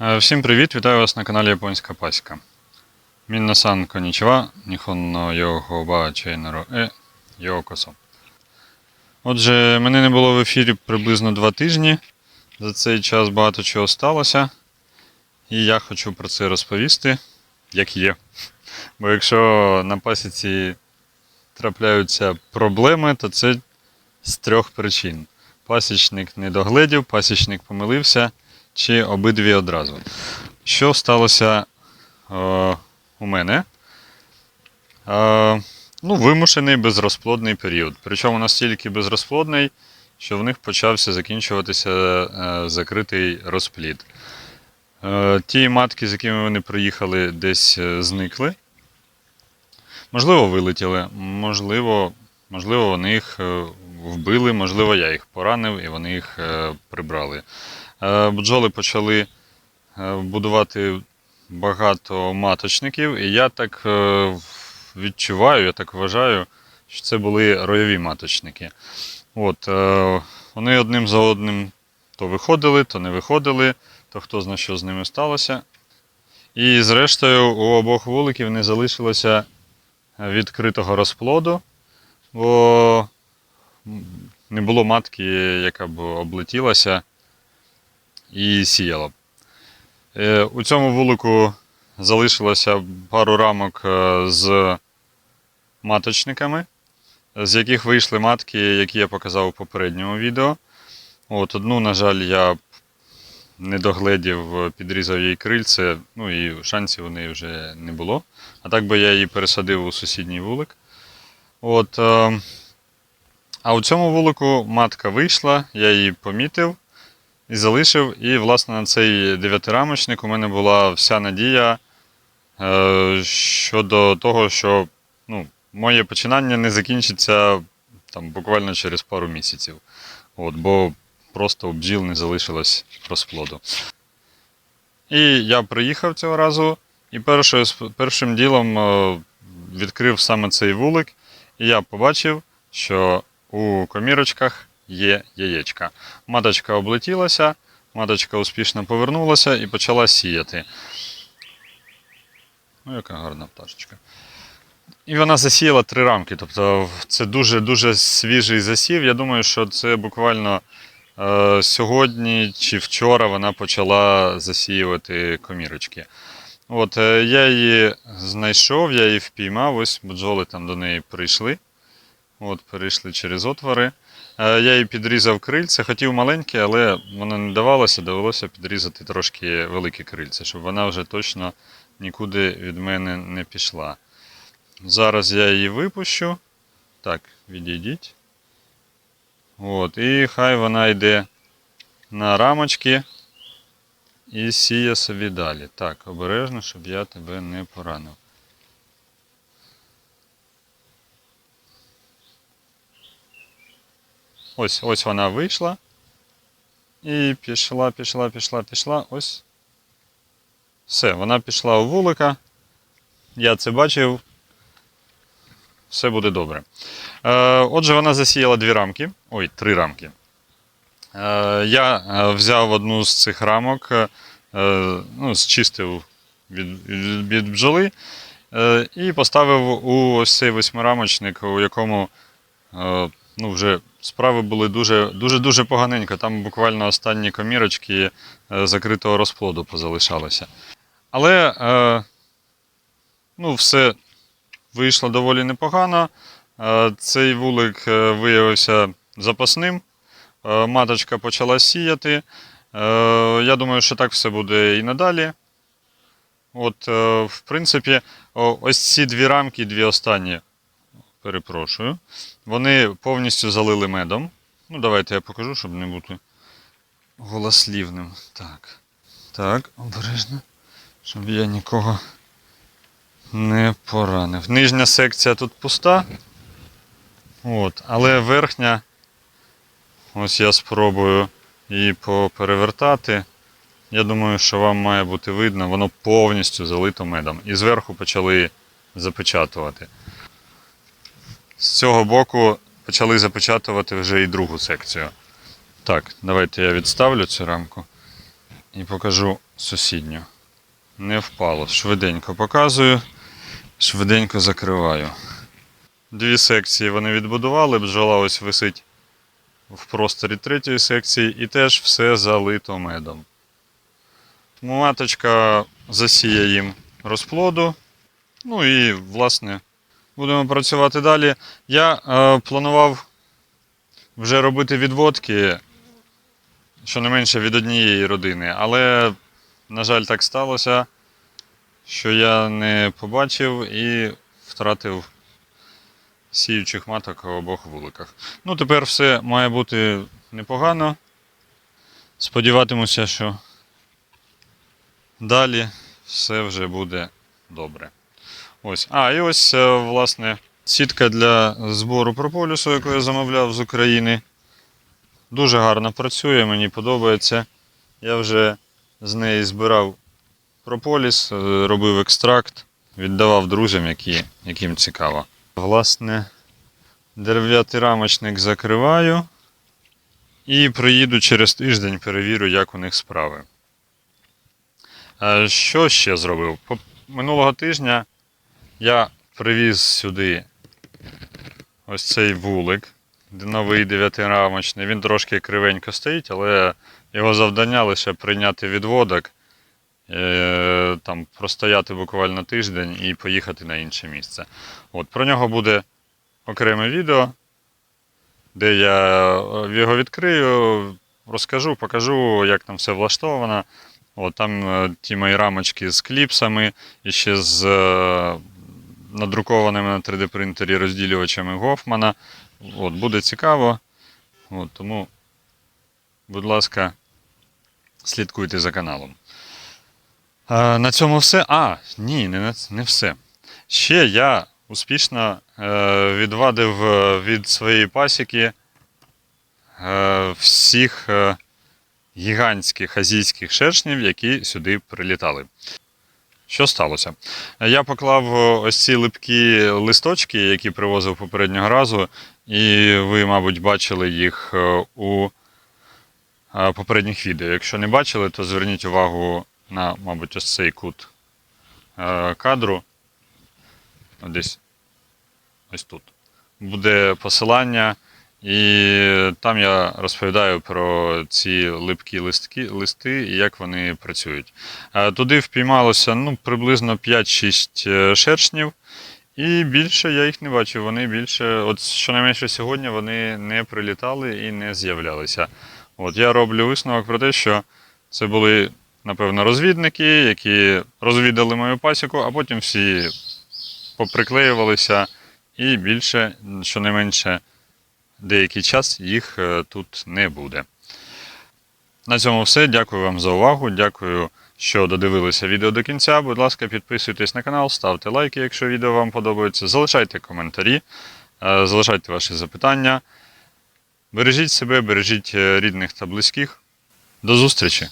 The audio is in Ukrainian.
Е, Всім привіт! Вітаю вас на каналі Японська Паська. Мінна-сан конічва, ніхонно його ба чейнеро е йокосо. Отже, мене не було в ефірі приблизно два тижні. За цей час багато чого сталося. І я хочу про це розповісти, як є. Бо якщо на пасіці трапляються проблеми, то це з трьох причин. Пасічник не догледів, пасічник помилився, чи обидві одразу. Що сталося е, у мене? Е, ну, вимушений безрозплодний період. Причому настільки безрозплодний, що в них почався закінчуватися е, закритий розплід. Е, ті матки, з якими вони приїхали, десь е, зникли. Можливо, вилетіли, можливо, можливо, вони їх е, вбили, можливо, я їх поранив і вони їх е, прибрали. Е, Бджоли почали е, будувати багато маточників, і я так е, відчуваю, я так вважаю, що це були ройові маточники. От, вони одним за одним то виходили, то не виходили, то хто зна, що з ними сталося. І зрештою у обох вуликів не залишилося відкритого розплоду, бо не було матки, яка б облетілася і сіяла. Е, У цьому вулику залишилося пару рамок е, з маточниками, з яких вийшли матки, які я показав у попередньому відео. От Одну, на жаль, я не догледів, підрізав їй крильце, ну і шансів у неї вже не було. А так би я її пересадив у сусідній вулик. От, е, а у цьому вулику матка вийшла, я її помітив і залишив. І, власне, на цей дев'ятирамочник у мене була вся надія е, щодо того, що ну, моє починання не закінчиться там, буквально через пару місяців. От, бо просто у бджіл не залишилось розплоду. І я приїхав цього разу, і першою, першим ділом е, відкрив саме цей вулик, і я побачив, що у комірочках є яєчка. Маточка облетілася, маточка успішно повернулася і почала сіяти. Ну, яка гарна пташечка. І вона засіяла три рамки. Тобто це дуже-дуже свіжий засів. Я думаю, що це буквально е, сьогодні чи вчора вона почала засіювати комірочки. От, е, я її знайшов, я її впіймав, ось бджоли там до неї прийшли. От, перейшли через отвори. Е, Я її підрізав крильце, хотів маленьке, але воно не давалося, довелося підрізати трошки велике крильце, щоб вона вже точно нікуди від мене не пішла. Зараз я її випущу. Так, відійдіть. От, і хай вона йде на рамочки і сіє собі далі. Так, обережно, щоб я тебе не поранив. Ось, ось вона вийшла. І пішла, пішла, пішла, пішла. Ось. Все, вона пішла у вулика. Я це бачив. Все буде добре. Е, отже, вона засіяла дві рамки. Ой, три рамки. Е, я е, взяв одну з цих рамок, ну, зчистив від, від, бджоли і поставив у ось цей восьмирамочник, у якому ну, вже справи були дуже дуже дуже поганенько. Там буквально останні комірочки е, закритого розплоду позалишалися. Але е, ну, все вийшло доволі непогано. Е, Цей вулик е, виявився запасним. Маточка почала сіяти. Я думаю, що так все буде і надалі. От, в принципі, ось ці дві рамки, дві останні, перепрошую, вони повністю залили медом. Ну, давайте я покажу, щоб не бути голослівним. Так. Так, обережно, щоб я нікого не поранив. Нижня секція тут пуста. От, але верхня, ось я спробую її поперевертати. Я думаю, що вам має бути видно, воно повністю залито медом. І зверху почали запечатувати. З цього боку почали запечатувати вже і другу секцію. Так, давайте я відставлю цю рамку. і покажу сусідню. Не впало. Швиденько показую, швиденько закриваю. Дві секції вони відбудували, бджола ось висить в просторі третьої секції і теж все залито медом. Маточка засіє їм розплоду. Ну і, власне, будемо працювати далі. Я е, планував вже робити відводки щонайменше від однієї родини, але, на жаль, так сталося, що я не побачив і втратив сіючих маток в обох вуликах. Ну, тепер все має бути непогано. Сподіватимуся, що далі все вже буде добре. Ось. А, і ось, е, власне, сітка для збору прополісу, яку я замовляв з України. Дуже гарно працює, мені подобається. Я вже з неї збирав прополіс, е, робив екстракт, віддавав друзям, які, яким цікаво. Власне, дерев'ятий рамочник закриваю і приїду через тиждень, перевірю, як у них справи. Е, Що ще зробив? Минулого тижня я привіз сюди ось цей вулик, новий дев'ятирамочний. Він трошки кривенько стоїть, але його завдання лише прийняти відводок, е, там, простояти буквально тиждень і поїхати на інше місце. От, про нього буде окреме відео, де я е, його відкрию, розкажу, покажу, як там все влаштовано. От, там е, ті мої рамочки з кліпсами і ще з надрукованими на 3D принтері розділювачами Гофмана. От, буде цікаво. От, тому, будь ласка, слідкуйте за каналом. А, на цьому все. А, ні, не, не все. Ще я успішно е, відвадив е, від своєї пасіки е, всіх е, гігантських азійських шершнів, які сюди прилітали. Що сталося? Я поклав е, ось ці липкі листочки, які привозив попереднього разу, і ви, мабуть, бачили їх е, у е, попередніх відео. Якщо не бачили, то зверніть увагу на, мабуть, ось цей кут кадру. Десь ось тут. Буде посилання, і там я розповідаю про ці липкі листки, листи і як вони працюють. Е, Туди впіймалося ну, приблизно 5-6 е, шершнів, і більше я їх не бачив. Вони більше, от щонайменше сьогодні, вони не прилітали і не з'являлися. От я роблю висновок про те, що це були, напевно, розвідники, які розвідали мою пасіку, а потім всі поприклеювалися, і більше, щонайменше, деякий час їх е, тут не буде. На цьому все. Дякую вам за увагу. Дякую, що додивилися відео до кінця. Будь ласка, підписуйтесь на канал, ставте лайки, якщо відео вам подобається. Залишайте коментарі, е, залишайте ваші запитання. Бережіть себе, бережіть е, рідних та близьких. До зустрічі!